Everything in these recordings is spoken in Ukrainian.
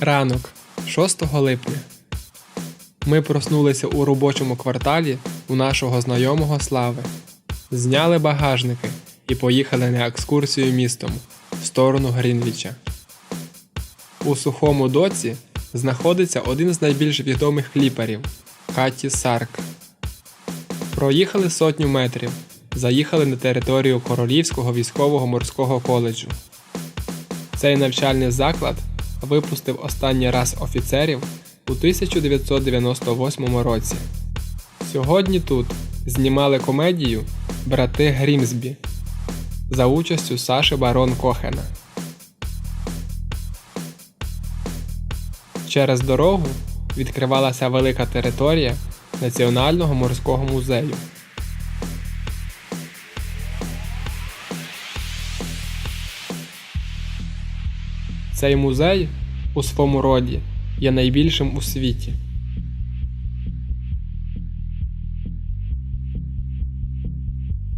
Ранок 6 липня. Ми проснулися у робочому кварталі у нашого знайомого Слави. Зняли багажники і поїхали на екскурсію містом в сторону Грінвіча. У сухому доці знаходиться один з найбільш відомих кліперів Каті Сарк. Проїхали сотню метрів, заїхали на територію Королівського військового морського коледжу. Цей навчальний заклад випустив останній раз офіцерів у 1998 році. Сьогодні тут знімали комедію Брати Грімсбі за участю Саши Барон Кохена. Через дорогу відкривалася велика територія Національного морського музею. Цей музей у своєму роді є найбільшим у світі.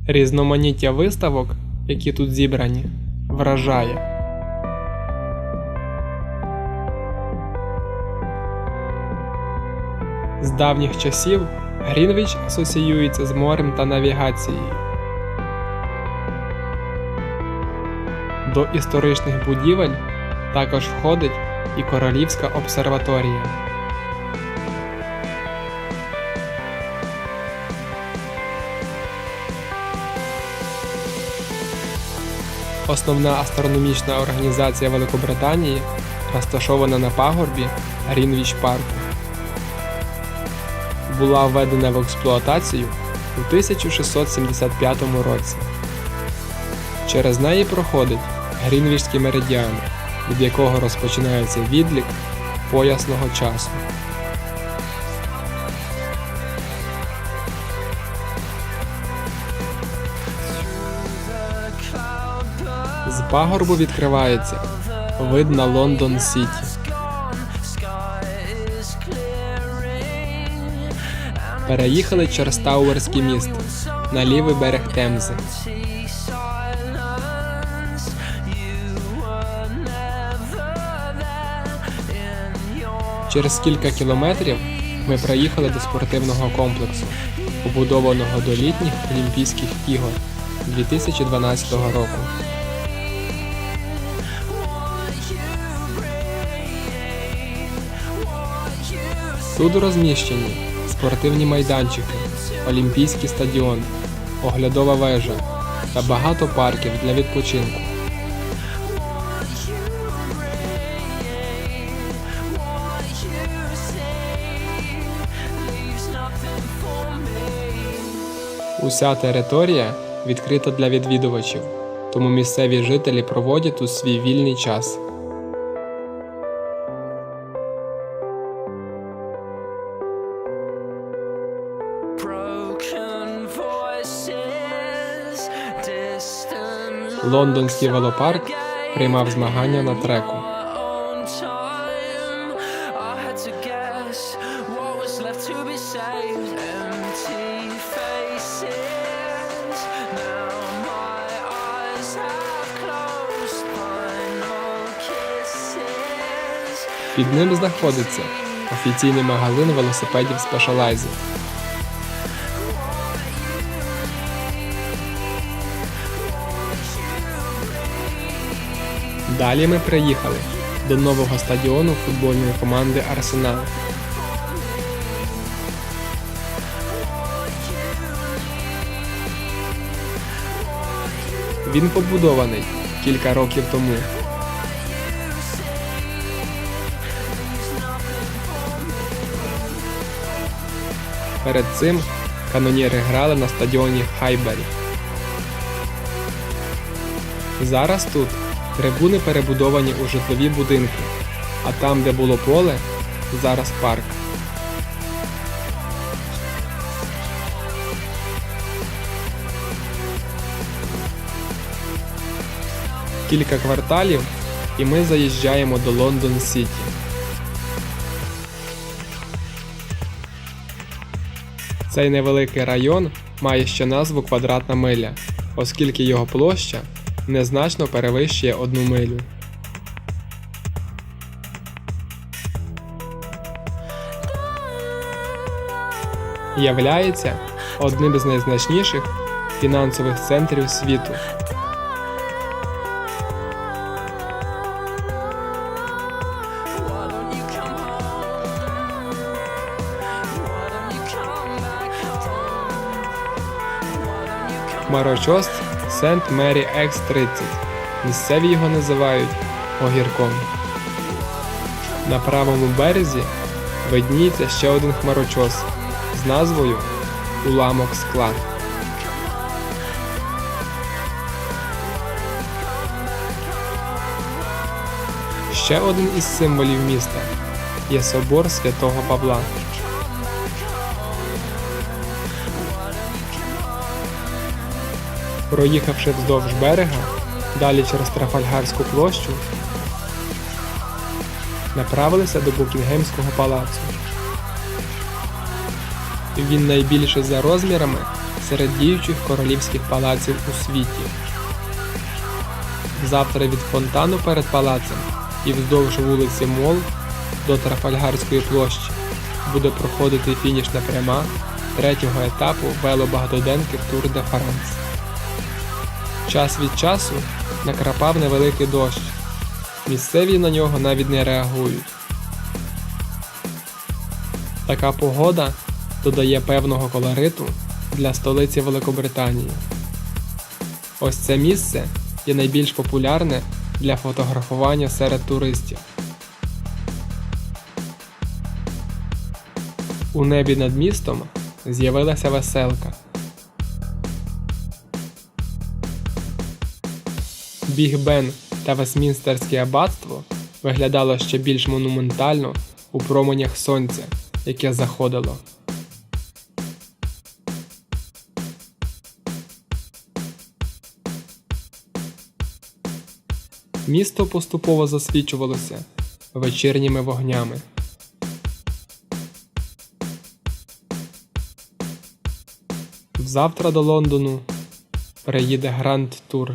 Різноманіття виставок, які тут зібрані, вражає. З давніх часів Грінвіч асоціюється з морем та навігацією. До історичних будівель також входить і Королівська обсерваторія. Основна астрономічна організація Великобританії розташована на пагорбі Грінвіч парку. Була введена в експлуатацію у 1675 році. Через неї проходить Грінвічський меридіан, від якого розпочинається відлік поясного часу. З пагорбу відкривається вид на Лондон Сіті. Переїхали через Тауерське місто на лівий берег Темзи. Через кілька кілометрів ми проїхали до спортивного комплексу, побудованого до літніх Олімпійських ігор 2012 року. Тут розміщені спортивні майданчики, Олімпійський стадіон, оглядова вежа та багато парків для відпочинку. Уся територія відкрита для відвідувачів, тому місцеві жителі проводять тут свій вільний час. Лондонський велопарк приймав змагання на треку. Під ним знаходиться офіційний магазин велосипедів Specialized. Далі ми приїхали до нового стадіону футбольної команди Арсенал. Він побудований кілька років тому. Перед цим каноніри грали на стадіоні Хайбері. Зараз тут трибуни перебудовані у житлові будинки, а там, де було поле, зараз парк. Кілька кварталів, і ми заїжджаємо до Лондон Сіті. Цей невеликий район має ще назву квадратна миля, оскільки його площа незначно перевищує одну милю. Являється одним з найзначніших фінансових центрів світу. Don't you come Хмарочос Сент Мері Екс 30. Місцеві його називають огірком. На правому березі видніється ще один хмарочос з назвою Уламок скла. Ще один із символів міста є собор святого Павла. Проїхавши вздовж берега, далі через Трафальгарську площу, направилися до Букінгемського палацу. Він найбільший за розмірами серед діючих королівських палаців у світі. Завтра від фонтану перед палацем і вздовж вулиці Мол до Трафальгарської площі буде проходити фінішна пряма третього етапу велобагдоденки Тур де Франс. Час від часу накрапав невеликий дощ. Місцеві на нього навіть не реагують. Така погода додає певного колориту для столиці Великобританії. Ось це місце є найбільш популярне для фотографування серед туристів. У небі над містом з'явилася веселка. Біг Бен та Вестмінстерське аббатство виглядало ще більш монументально у променях сонця, яке заходило. Місто поступово засвічувалося вечірніми вогнями. Завтра до Лондону приїде Гранд Тур.